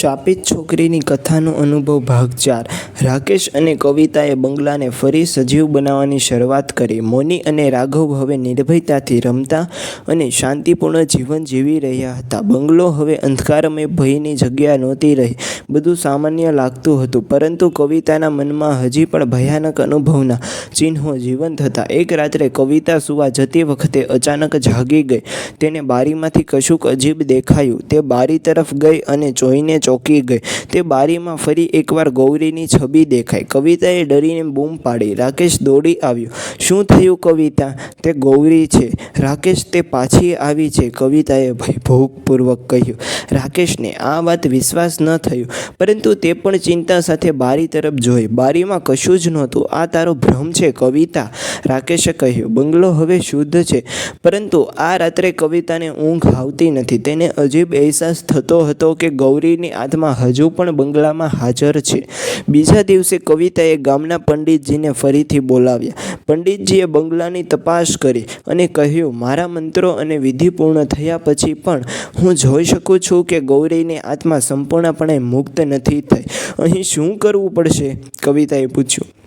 શાપિત છોકરીની કથાનો અનુભવ ભાગ ચાર. રાકેશ અને કવિતાએ બંગલાને ફરી સજીવ બનાવવાની શરૂઆત કરી. મોની અને રાઘવ હવે નિર્ભયતાથી રમતા અને શાંતિપૂર્ણ જીવન જીવી રહ્યા હતા. બંગલો હવે અંધકારમય ભયની જગ્યા નહોતી રહી. બધું સામાન્ય લાગતું હતું, પરંતુ કવિતાના મનમાં હજી પણ ભયાનક અનુભવના ચિહ્નો જીવંત હતા. એક રાત્રે કવિતા સુવા જતી વખતે અચાનક જાગી ગઈ. તેને બારીમાંથી કશુંક અજીબ દેખાયું. તે બારી તરફ ગઈ અને જોઈને ચોંકી ગઈ. તે બારીમાં ફરી એકવાર ગૌરીની છબી દેખાઈ. કવિતાએ ડરીને બૂમ પાડી. રાકેશ દોડી આવ્યો. શું થયું કવિતા? તે ગૌરી છે. રાકેશ, તે પાછી આવી છે, કવિતાએ ભયભૂકપૂર્વક કહ્યું. રાકેશને આ વાત વિશ્વાસ ન થયો, પરંતુ તે પણ ચિંતા સાથે બારી તરફ જોઈ. બારીમાં કશું જ નહોતું. આ તારો ભ્રમ છે, કવિતા, રાકેશે કહ્યું. બંગલો હવે શુદ્ધ છે, પરંતુ આ રાત્રે કવિતાને ઊંઘ આવતી નથી. તેને અજીબ અહેસાસ થતો હતો કે ગૌરીની આત્મા હજુ પણ બંગલામાં હાજર છે. બીજા દિવસે કવિતાએ ગામના પંડિતજીને ફરીથી બોલાવ્યા. પંડિતજીએ બંગલાની તપાસ કરી અને કહ્યું, મારા મંત્રો અને વિધિ પૂર્ણ થયા પછી પણ હું જોઈ શકું છું કે ગૌરીની આત્મા સંપૂર્ણપણે મુક્ત નથી થઈ. અહીં શું કરવું પડશે? કવિતાએ પૂછ્યું.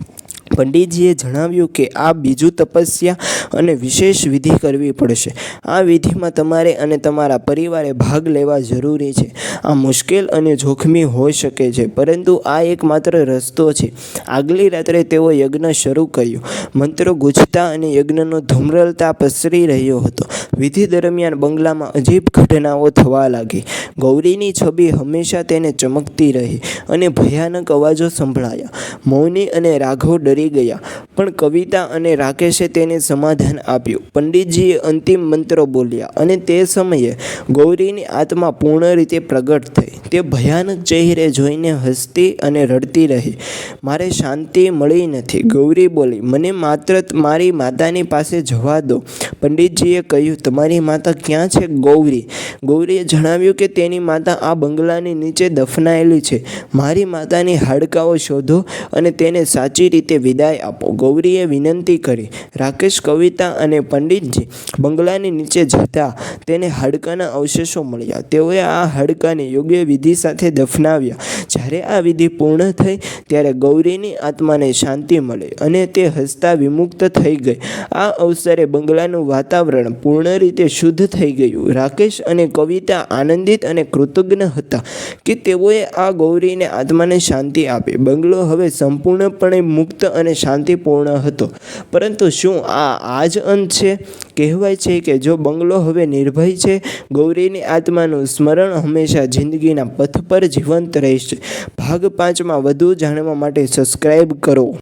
પંડિતજીએ જણાવ્યું કે આ બીજું તપસ્યા અને વિશેષ વિધિ કરવી પડશે. આ વિધિમાં તમારે અને તમારા પરિવારે ભાગ લેવા જરૂરી છે. આ મુશ્કેલ અને જોખમી હોઈ શકે છે, પરંતુ આ એકમાત્ર રસ્તો છે. આગલી રાત્રે તેઓ યજ્ઞ શરૂ કર્યો. મંત્રો ગુંજતા અને યજ્ઞનો ધૂમ્રલતા પસરી રહ્યો હતો. વિધિ દરમિયાન બંગલામાં અજીબ ઘટનાઓ થવા લાગી. ગૌરીની છબી હંમેશા તેને ચમકતી રહી અને ભયાનક અવાજો સંભળાયા. મૌની અને રાઘવ ડરી ગયા, પણ કવિતા અને રાકેશે તેને સમાધાન આપ્યું. પંડિતજીએ અંતિમ મંત્રો બોલ્યા અને તે સમયે ગૌરીની આત્મા પૂર્ણ રીતે પ્રગટ થઈ. તે ભયાનક ચહેરે જોઈને હસતી અને રડતી રહી. મારે શાંતિ મળી નથી. ગૌરી બોલી, મને માત્ર મારી માતાની પાસે જવા દો. પંડિતજીએ કહ્યું તમારી માતા ક્યાં છે? ગૌરી. ગૌરીએ જણાવ્યું કે તેની માતા આ બંગલાની નીચે દફનાયેલી છે. મારી માતાની હાડકાઓ શોધો અને તેને સાચી રીતે વિદાય આપો. ગૌરીએ વિનંતી કરી. રાકેશ, કવિતા અને પંડિતજી બંગલાની નીચે જતા તેને હાડકાના અવશેષો મળ્યા. તેઓએ આ હાડકાને યોગ્ય વિધિ સાથે દફનાવ્યા. જ્યારે આ વિધિ પૂર્ણ થઈ ત્યારે ગૌરીની આત્માને શાંતિ મળી અને તે હસતા વિમુક્ત થઈ ગઈ. આ અવસરે બંગલાનું વાતાવરણ પૂર્ણ રીતે શુદ્ધ થઈ ગયું. રાકેશ અને કવિતા આનંદિત અને કૃતજ્ઞ હતા કે તેઓએ આ ગૌરીને આત્માને શાંતિ આપી. બંગલો હવે સંપૂર્ણપણે મુક્ત અને શાંતિપૂર્ણ હતો. પરંતુ શું આ આ જ અંત છે? કહેવાય છે કે જો બંગલો હવે નિર્ભય છે, ગૌરીની આત્માનું સ્મરણ હંમેશા જિંદગીના પથ પર જીવંત રહેશે. ભાગ પાંચમાં વધુ જાણવા માટે સબસ્ક્રાઈબ કરો.